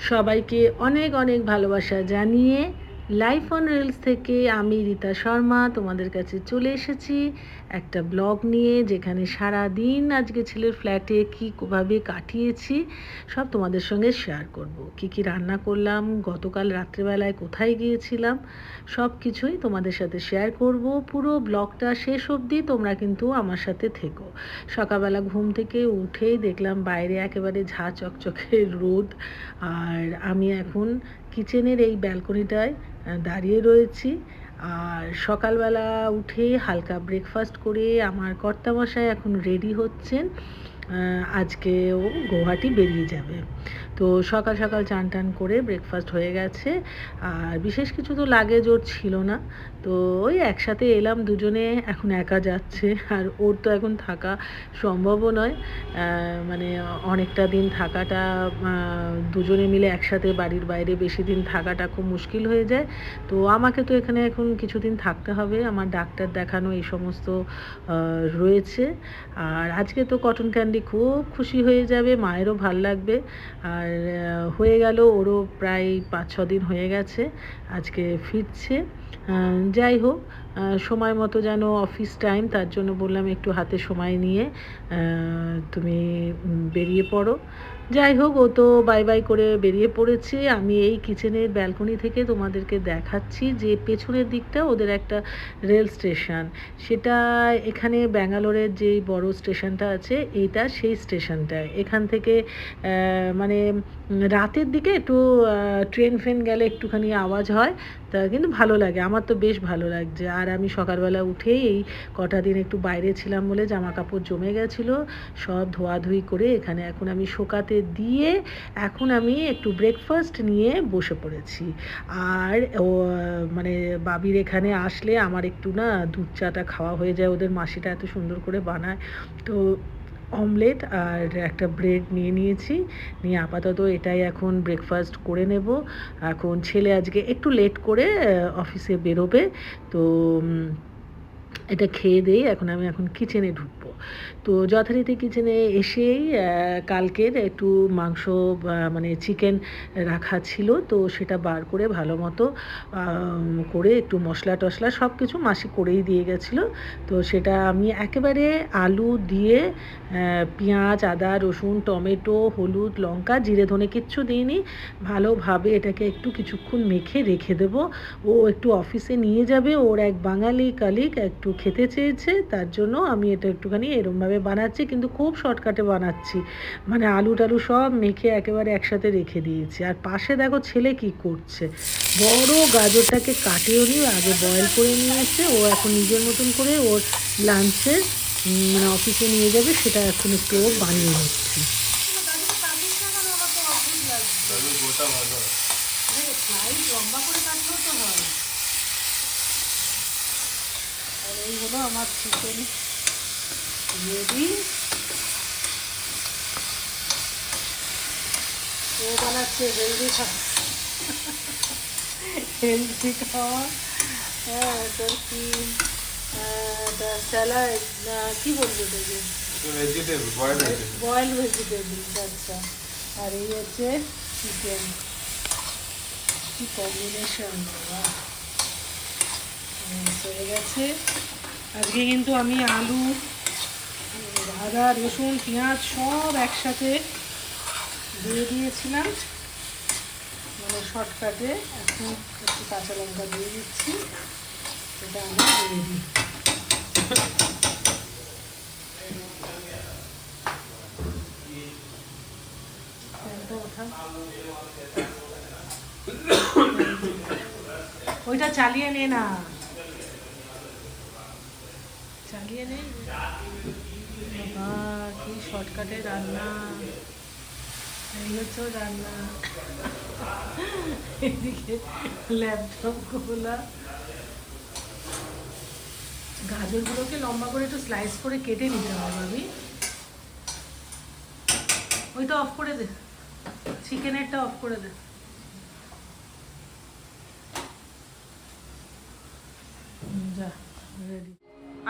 সবাইকে অনেক অনেক ভালোবাসা জানিয়ে লাইফ অন রিলস থেকে আমি রীতা শর্মা তোমাদের কাছে চলে এসেছি একটা ব্লগ নিয়ে, যেখানে সারা দিন আজকে ছেলের ফ্ল্যাটে কীভাবে কাটিয়েছি, সব তোমাদের সঙ্গে শেয়ার করব। কি কি রান্না করলাম, গতকাল রাত্রেবেলায় কোথায় গিয়েছিলাম, সব কিছুই তোমাদের সাথে শেয়ার করব। পুরো ব্লগটা শেষ অবধি তোমরা কিন্তু আমার সাথে থেকো। সকালবেলা ঘুম থেকে উঠেই দেখলাম বাইরে একেবারে ঝা চকচকে রোদ, আর আমি এখন কিচেনের এই ব্যালকনিটায় দাঁড়িয়ে রয়েছি। আর সকালবেলা উঠে হালকা ব্রেকফাস্ট করে আমার কর্তামশাই এখন রেডি হচ্ছেন। আজকেও গুয়াহাটি বেরিয়ে যাবে। তো সকাল সকাল চান টান করে ব্রেকফাস্ট হয়ে গেছে। আর বিশেষ কিছু তো লাগেজ ওর ছিল না। তো ওই একসাথে এলাম, দুজনে এখন একা যাচ্ছে। আর ওর তো এখন থাকা সম্ভবও নয়। মানে অনেকটা দিন থাকাটা দুজনে মিলে একসাথে বাড়ির বাইরে বেশি দিন থাকাটা খুব মুশকিল হয়ে যায়। তো আমাকে তো এখানে এখন কিছুদিন থাকতে হবে। আমার ডাক্তার দেখানো এই সমস্ত রয়েছে। আর আজকে তো কটন ক্যান্ডি খুব খুশি হয়ে যাবে, মায়েরও ভালো লাগবে। আর আহ, হয়ে গেল ওরও প্রায় পাঁচ ছ দিন হয়ে গেছে আজকে ফিরছে। যাই হোক সময় মতো যেন অফিস টাইম তার জন্য বললাম একটু হাতে সময় নিয়ে তুমি বেরিয়ে পড়ো। যাই হোক, ও তো বাই বাই করে বেরিয়ে পড়েছে। আমি এই কিচেনের ব্যালকনি থেকে তোমাদেরকে দেখাচ্ছি যে পেছনের দিকটা ওদের একটা রেল স্টেশন। সেটা এখানে ব্যাঙ্গালোরের যেই বড় স্টেশনটা আছে, এইটা সেই স্টেশনটা এখান থেকে মানে রাতের দিকে একটু ট্রেন ফ্রেন গেলে একটুখানি আওয়াজ হয়, তা কিন্তু ভালো লাগে। আমার তো বেশ ভালো লাগছে। আর আমি সকালবেলা উঠেই এই কটা দিন একটু বাইরে ছিলাম বলে জামা কাপড় জমে গেছিল। সব ধোয়াধুয়ি করে এখানে এখন আমি শোকাতে দিয়ে এখন আমি একটু ব্রেকফাস্ট নিয়ে বসে পড়েছি। আর ও মানে বাবির এখানে আসলে আমার একটু না দুধ চাটা খাওয়া হয়ে যায়, ওদের মাসিটা এত সুন্দর করে বানায়। তো অমলেট আর একটা ব্রেড নিয়ে নিয়েছি। নিয়ে আপাতত এটাই এখন ব্রেকফাস্ট করে নেব। এখন ছেলে আজকে একটু লেট করে অফিসে বেরোবে। তো এটা খেয়ে দেই এখন আমি এখন কিচেনে ঢুকবো। তো যথারীতি কিচেনে এসেই কালকের একটু মাংস মানে চিকেন রাখা ছিল, তো সেটা বার করে ভালো মতো করে একটু মশলা টশলা সব কিছু মাসি করেই দিয়ে গেছিল। তো সেটা আমি একেবারে আলু দিয়ে পেঁয়াজ, আদা, রসুন, টমেটো, হলুদ, লঙ্কা, জিরে ধনে কিচ্ছু দিইনি। ভালোভাবে এটাকে একটু কিছুক্ষণ মেখে রেখে দেব। ও একটু অফিসে নিয়ে যাবে, ওর এক বাঙালি কালিক একটু খেতে চেয়েছে, তার জন্য আমি এটা একটুখানি এরমভাবে বানাচ্ছি, কিন্তু খুব শর্টকাটে বানাচ্ছি। মানে আলু টালু সব মেখে একেবারে একসাথে রেখে দিয়েছি। আর পাশে দেখো ছেলে কি করছে। বড় গাজরটাকে কাটেও নিয়ে আগে বয়েল করে নিয়ে এসে ও এখন নিজের মতন করে ওর লাঞ্চে মানে অফিসে নিয়ে যাবে, সেটা এখন একটু ও বানিয়ে নিচ্ছে। আমার চিকেন রেডি ও বানাচ্ছে হেলদি খাওয়া। হেলদি খাওয়া। হ্যাঁ তোর কি স্যালাড কি বলব দেখি ভেজিটেবল বয়েল ভেজিটেবল আচ্ছা। আর এই হচ্ছে চিকেন কি কম্বিনেশন হয়ে গেছে। আজকে কিন্তু আমি আলু আদা, রসুন, পেঁয়াজ সব একসাথে দিয়ে দিয়েছিলাম। মানে শর্টকাটে। এখন একটু কাঁচা লঙ্কা দিয়ে দিচ্ছি। এটা আমার ফ্যানটা ওঠা। ওইটা চালিয়ে নে না। চালিয়ে নে বাবা, কি শর্টকাটে রান্না। এই হচ্ছে রান্না? এদিকে ল্যাপটপ খোলা। গাজরগুলোকে লম্বা করে একটু স্লাইস করে কেটে নিতে হবে আমি ওইটা অফ করে দে। চিকেনেরটা অফ করে দে। যা রেডি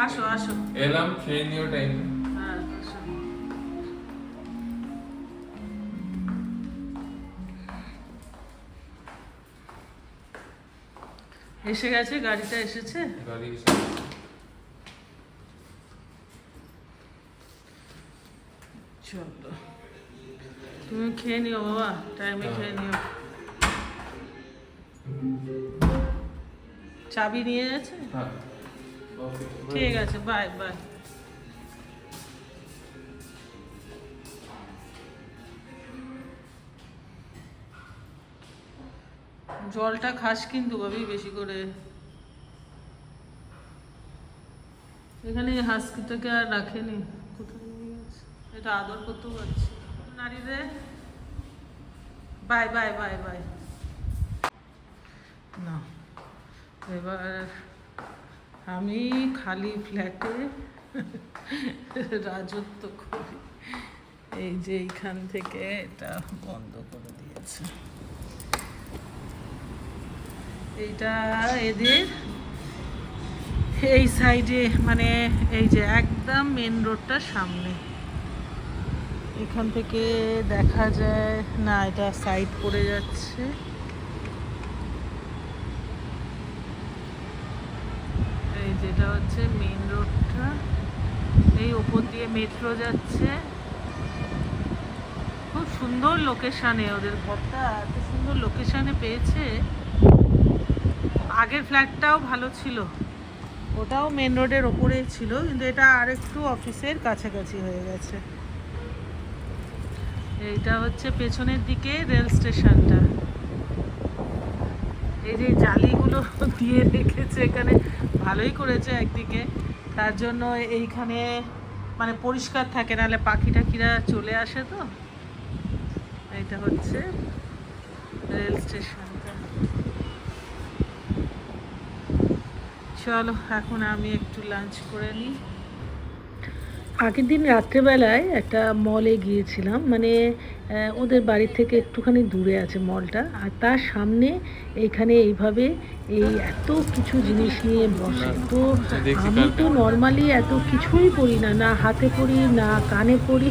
আসো আসো। এলাম খেয়ে নিও টাইম হ্যাঁ, এসে গেছে গাড়িটা এসেছে? গাড়ি চলো। তুমি খেয়ে নিও বাবা। টাইমে হ্যাঁ। খেয়ে নিও। চাবি নিয়ে গেছে? হ্যাঁ। ঠিক আছে বাই বাই জলটা খাস কিন্তু ভাবি বেশি করে। এখানে হাসকিটাকে আর রাখেনি। কোথায় এটা আদর করতেও পারছি নারীদের বাই বাই বাই বাই না, এবার আমি খালি ফ্ল্যাটে রাজত্ব করি। এই যে এইখান থেকে এটা বন্ধ করে দিয়েছে। এইটা এদের এই সাইডে মানে এই যে একদম মেন রোডটার সামনে। এখান থেকে দেখা যায়, না, এটা সাইড পড়ে যাচ্ছে এই যেটা হচ্ছে মেন রোডটা এই ওপর দিয়ে মেট্রো যাচ্ছে। খুব সুন্দর লোকেশানে ওদের ঘরটা এত সুন্দর লোকেশানে পেয়েছে। আগের ফ্ল্যাটটাও ভালো ছিল। ওটাও মেন রোডের ওপরেই ছিল, কিন্তু এটা আরেকটু অফিসের কাছাকাছি হয়ে গেছে। এইটা হচ্ছে পেছনের দিকে রেল স্টেশনটা এই যে জালিগুলো দিয়ে রেখেছে এখানে। ভালোই করেছে একদিকে। তার জন্য এইখানে মানে পরিষ্কার থাকে, নাহলে পাখি টাখিরা চলে আসে তো। এটা হচ্ছে রেল স্টেশনটা। চলো, এখন আমি একটু লাঞ্চ করে নিই। আগের দিন রাত্রেবেলায় একটা মলে গিয়েছিলাম মানে ওদের বাড়ির থেকে একটুখানি দূরে আছে মলটা আর তার সামনে এইখানে এইভাবে এই এত কিছু জিনিস নিয়ে বসে। তো আমি তো নর্মালি এত কিছুই পড়ি না না হাতে পড়ি না কানে পড়ি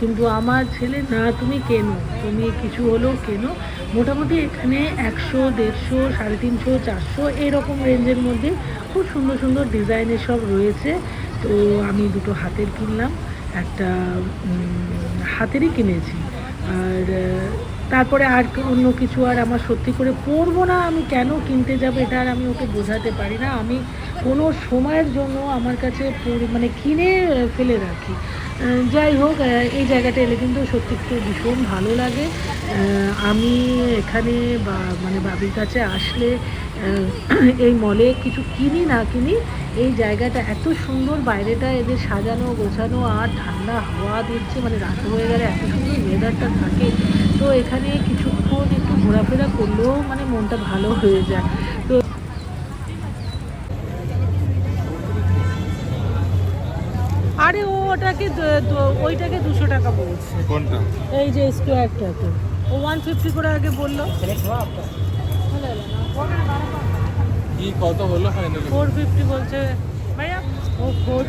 কিন্তু আমার ছেলে না তুমি কেনো? তুমি কিছু হলেও কেনো? মোটামুটি এখানে একশো দেড়শো সাড়ে তিনশো চারশো এরকম রেঞ্জের মধ্যে খুব সুন্দর সুন্দর ডিজাইনের সব রয়েছে। তো আমি দুটো হাতের কিনলাম, একটা হাতেরই কিনেছি। আর তারপরে আর অন্য কিছু আর আমার সত্যি করে পরবো না, আমি কেন কিনতে যাব এটা আর আমি ওকে বোঝাতে পারি না। আমি কোনো সময়ের জন্য আমার কাছে মানে কিনে ফেলে রাখি। যাই হোক এই জায়গাটা এলে কিন্তু সত্যি একটু ভীষণ ভালো লাগে। আমি এখানে বা মানে বাবির কাছে আসলে এই মলে কিছু কিনি না কিনি, এই জায়গাটা এত সুন্দর, বাইরেটা এদের সাজানো, গোছানো, আর ঠান্ডা হাওয়া দিচ্ছে মানে রাত হয়ে গেলে এত সুন্দর ওয়েদারটা থাকে। তো এখানে কিছুক্ষণ একটু ঘোরাফেরা করলেও মানে মনটা ভালো হয়ে যায়। আরে ও ওটাকে ওইটাকে দুশো টাকা বলছে। কোনটা? এই যে স্কোয়ারটাকে। ও ওয়ান ফিফটি করে আগে বলল। কি কত হলো ফাইনালি ফোর ফিফটি বলছে। ভাইয়া ও ফোর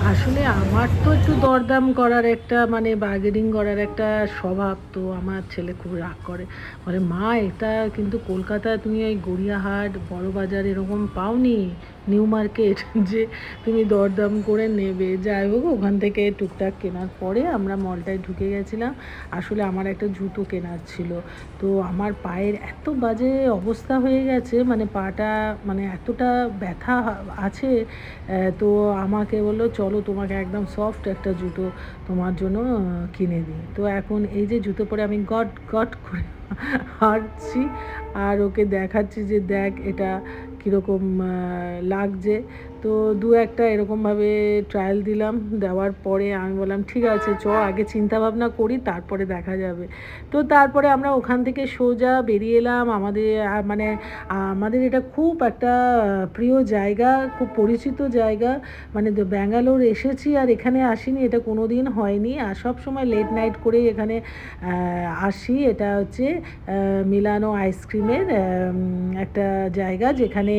আসলে আমার তো একটু দরদাম করার একটা মানে বার্গেনিং করার একটা স্বভাব তো আমার ছেলে খুব রাগ করে। বলে, মা, এটা কিন্তু কলকাতায় তুমি ওই গড়িয়াহাট, বড়বাজার এরকম পাওনি? নিউ মার্কেট যে তুমি দরদাম করে নেবে। যাই হোক, ওখান থেকে টুকটাক কেনার পরে আমরা মলটায় ঢুকে গেছিলাম। আসলে আমার একটা জুতো কেনার ছিল। তো আমার পায়ের এত বাজে অবস্থা হয়ে গেছে মানে পাটা মানে এতটা ব্যথা আছে তো আমাকে বলল, চলো তোমাকে একদম সফট একটা জুতো তোমার জন্য কিনে দিই। তো এখন এই যে জুতো পরে আমি গট গট করে হাঁটছি, আর ওকে দেখাচ্ছি যে, দেখ, এটা কীরকম লাগছে। তো দু একটা এরকমভাবে ট্রায়াল দিলাম, দেওয়ার পরে আমি বললাম, ঠিক আছে, চ, আগে চিন্তা ভাবনা করি, তারপরে দেখা যাবে। তো তারপরে আমরা ওখান থেকে সোজা বেরিয়ে এলাম। আমাদের মানে আমাদের এটা খুব একটা প্রিয় জায়গা, খুব পরিচিত জায়গা। মানে ব্যাঙ্গালোর এসেছি আর এখানে আসিনি, এটা কোনো দিন হয়নি। আর সব সময় লেট নাইট করেই এখানে আসি। এটা হচ্ছে মিলানো আইসক্রিমের একটা জায়গা যেখানে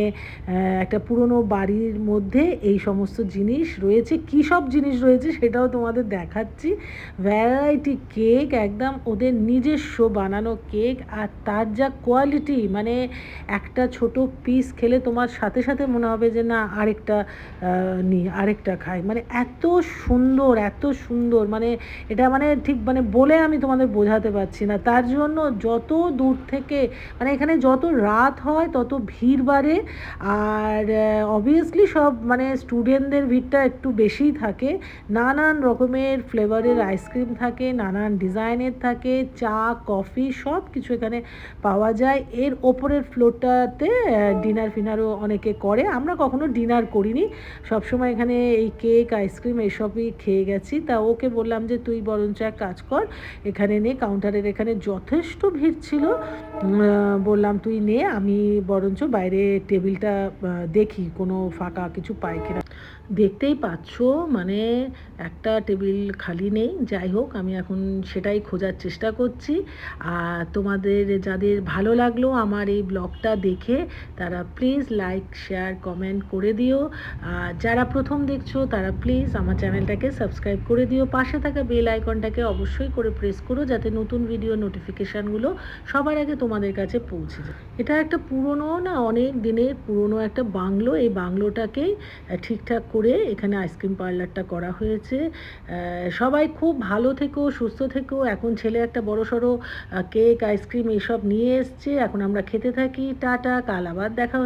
একটা পুরনো বাড়ির মধ্যে এই সমস্ত জিনিস রয়েছে। কী সব জিনিস রয়েছে সেটাও তোমাদের দেখাচ্ছি। ভ্যারাইটি কেক একদম ওদের নিজস্ব বানানো কেক আর তার যা কোয়ালিটি মানে একটা ছোট পিস খেলে তোমার সাথে সাথে মনে হবে যে না, আরেকটা নিই, আরেকটা খাই। মানে এত সুন্দর এত সুন্দর মানে এটা মানে ঠিক মানে বলে আমি তোমাদের বোঝাতে পারছি না। তার জন্য যত দূর থেকে মানে এখানে যত রাত হয় তত ভিড় বাড়ে। আর অবভিয়াসলি সব মানে স্টুডেন্টদের ভিড়টা একটু বেশিই থাকে। নানান রকমের ফ্লেভারের আইসক্রিম থাকে, নানান ডিজাইনের থাকে, চা, কফি সব কিছু এখানে পাওয়া যায়। এর ওপরের ফ্লোরটাতে ডিনার ফিনারও অনেকে করে। আমরা কখনো ডিনার করিনি। সবসময় এখানে এই কেক আইসক্রিম এসবই খেয়ে গেছি। তা ওকে বললাম যে, তুই বরঞ্চ এক কাজ কর। এখানে নে কাউন্টারের এখানে যথেষ্ট ভিড় ছিল। বললাম, তুই নে, আমি বরঞ্চ বাইরে টেবিলটা দেখি, কোনো ফাঁকা কিছু পাই দেখতেই পাচ্ছ মানে একটা টেবিল খালি নেই। যাই হোক, আমি এখন সেটাই খোঁজার চেষ্টা করছি। আর তোমাদের যাদের ভালো লাগল আমার এই ব্লগটা দেখে, তারা প্লিজ লাইক, শেয়ার, কমেন্ট করে দিও। আর যারা প্রথম দেখছ, তারা প্লিজ আমার চ্যানেলটাকে সাবস্ক্রাইব করে দিও। পাশে থাকা বেল আইকনটাকে অবশ্যই করে প্রেস করো, যাতে নতুন ভিডিও নোটিফিকেশানগুলো সবার আগে তোমাদের কাছে পৌঁছে যায়। এটা একটা পুরনো না, অনেক দিনের পুরনো একটা বাংলো। এই বাংলোটাকেই আহ, ঠিকঠাক করে এখানে আইসক্রিম পার্লারটা করা হয়েছে। সবাই খুব ভালো থেকো সুস্থ থেকো। এখন ছেলে একটা বড় সড়ো কেক আইসক্রিম এসব নিয়ে এসছে। এখন আমরা খেতে থাকি। টাটা কাল আবার দেখা